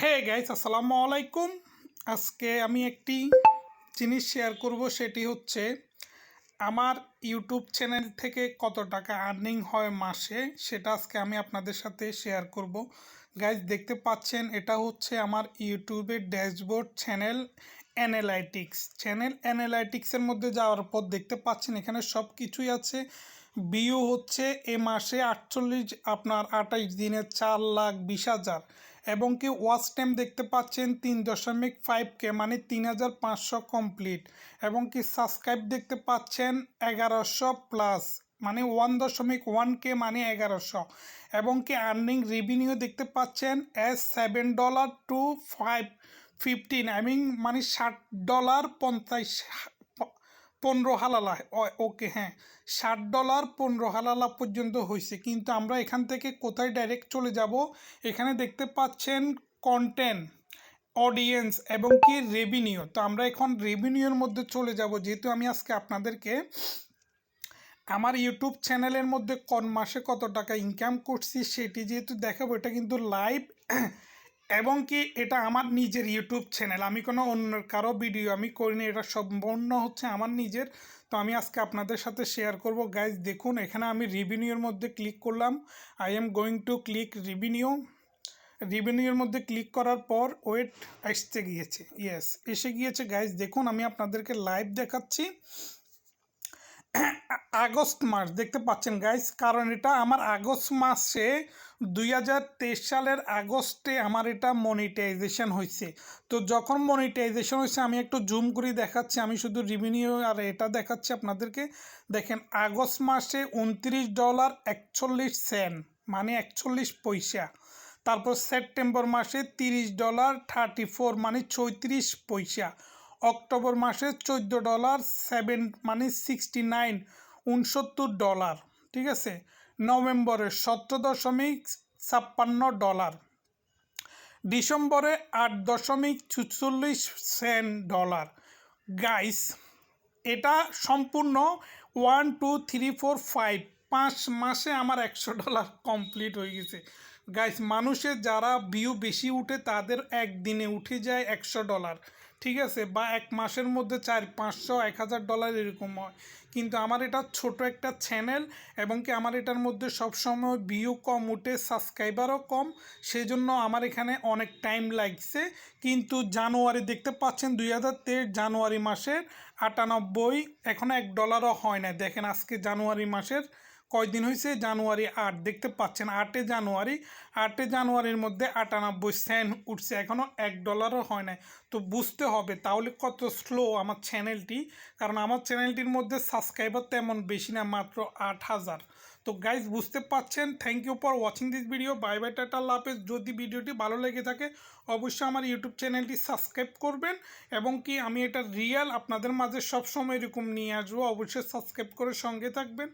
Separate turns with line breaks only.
Hey guys আসসালামু আলাইকুম। আজকে আমি একটি জিনিস শেয়ার করব, সেটি হচ্ছে আমার ইউটিউব চ্যানেল থেকে কত টাকা আর্নিং হয় মাসে, সেটা আজকে আমি আপনাদের সাথে শেয়ার করব। গাইস দেখতে পাচ্ছেন, এটা হচ্ছে আমার ইউটিউবের ড্যাশবোর্ড চ্যানেল অ্যানালাইটিক্স চ্যানেল অ্যানালাইটিক্সের মধ্যে যাওয়ার পর দেখতে পাচ্ছেন, এখানে সব কিছুই আছে। বিউ হচ্ছে এ মাসে আটচল্লিশ, আপনার আঠাইশ দিনে চার লাখ বিশ হাজার। এবং কি ওয়াচ টাইম দেখতে পাচ্ছেন তিন দশমিক ফাইভ কে মানে তিন হাজার পাঁচশো কমপ্লিট এবং কি সাবস্ক্রাইব দেখতে পাচ্ছেন এগারোশো প্লাস মানে ওয়ান দশমিক ওয়ান কে মানে এগারোশো এবং কি আর্নিং রেভিনিউ দেখতে পাচ্ছেন as seven dollar two five fifteen I mean মানে ষাট ডলার পঞ্চাশ পনেরো হালালা ওকে হ্যাঁ। ষাট ডলার পনেরো হালালা পর্যন্ত হয়েছে, কিন্তু আমরা এখান থেকে কোথায় ডাইরেক্ট চলে যাব? এখানে দেখতে পাচ্ছেন কন্টেন্ট অডিয়েন্স এবং কি রেভিনিউ তো আমরা এখন রেভিনিউর মধ্যে চলে যাব, যেহেতু আমি আজকে আপনাদেরকে আমার ইউটিউব চ্যানেলের মধ্যে কোন মাসে কত টাকা ইনকাম করছি সেটি যেহেতু দেখাবো, এটা কিন্তু লাইভ এবং কি এটা আমার নিজের ইউটিউব চ্যানেল আমি কোনো অন্য কারও ভিডিও আমি করিনি, এটা সম্পূর্ণ হচ্ছে আমার নিজের। তো আমি আজকে আপনাদের সাথে শেয়ার করব। গাইজ দেখুন, এখানে আমি রিভিনিউর মধ্যে ক্লিক করলাম। I am going to click revenue রিভিনিউর মধ্যে ক্লিক করার পর ওয়েট আসতে গিয়েছে। ইয়েস এসে গিয়েছে। গাইজ দেখুন, আমি আপনাদেরকে লাইভ দেখাচ্ছি। আগস্ট মাস, দেখতে পাচ্ছেন গাইস কারণ এটা আমার আগস্ট মাসে দুই হাজার তেইশ সালের আগস্টে আমার এটা মনিটাইজেশন হয়েছে তো যখন মনিটাইজেশন হয়েছে আমি একটু জুম করে দেখাচ্ছি, আমি শুধু রিভিনিউ আর এটা দেখাচ্ছি আপনাদেরকে। দেখেন, আগস্ট মাসে উনত্রিশ ডলার একচল্লিশ সেন্ট মানে একচল্লিশ পয়সা। তারপর সেপ্টেম্বর মাসে তিরিশ ডলার থার্টি ফোর মানে চৌত্রিশ পয়সা। অক্টোবর মাসে চোদ্দ ডলার, সেভেন মানে সিক্সটি নাইন উনসত্তর ডলার, ঠিক আছে? নভেম্বরে সতেরো দশমিক ছাপ্পান্ন ডলার। ডিসেম্বরে আট দশমিক চুচল্লিশ সেন্ট ডলার। গাইস, এটা সম্পূর্ণ one, two, three, four, five, পাঁচ মাসে আমার একশো ডলার কমপ্লিট হয়ে গেছে। গাইস মানুষের যারা ভিউ বেশি উঠে, তাদের একদিনে উঠে যায় একশো ডলার ঠিক আছে? বা এক মাসের মধ্যে চার, পাঁচশো, এক হাজার ডলার এরকম হয়। কিন্তু আমার এটা ছোট একটা চ্যানেল এবং কি আমার এটার মধ্যে সবসময় ভিউ কম উঠে সাবস্ক্রাইবারও কম। সেই জন্য আমার এখানে অনেক টাইম লাগছে। কিন্তু জানুয়ারি, দেখতে পাচ্ছেন দুই হাজার তেইশ জানুয়ারি মাসের আটানব্বই এখনও এক ডলারও হয় না দেখেন আজকে জানুয়ারি মাসের কয়দিন হয়েছে জানুয়ারি আট। দেখতে পাচ্ছেন, আটে জানুয়ারি, আটে জানুয়ারির মধ্যে আটানব্বই সেন্ট উঠছে। এখনও এক ডলারও হয় নাই। তো বুঝতে হবে, তাহলে কত স্লো আমার চ্যানেলটি। কারণ আমার চ্যানেলটির মধ্যে সাবস্ক্রাইবার তেমন বেশি না, মাত্র আট হাজার। তো গাইজ বুঝতে পাচ্ছেন? Thank you for watching this video bye bye tata লাভেজ যদি ভিডিওটি ভালো লেগে থাকে, অবশ্যই আমার ইউটিউব চ্যানেলটি সাবস্ক্রাইব করবেন। এবং কি, আমি এটা রিয়েল আপনাদের মাঝে সবসময় এরকম নিয়ে আসব। অবশ্যই সাবস্ক্রাইব করে সঙ্গে থাকবেন।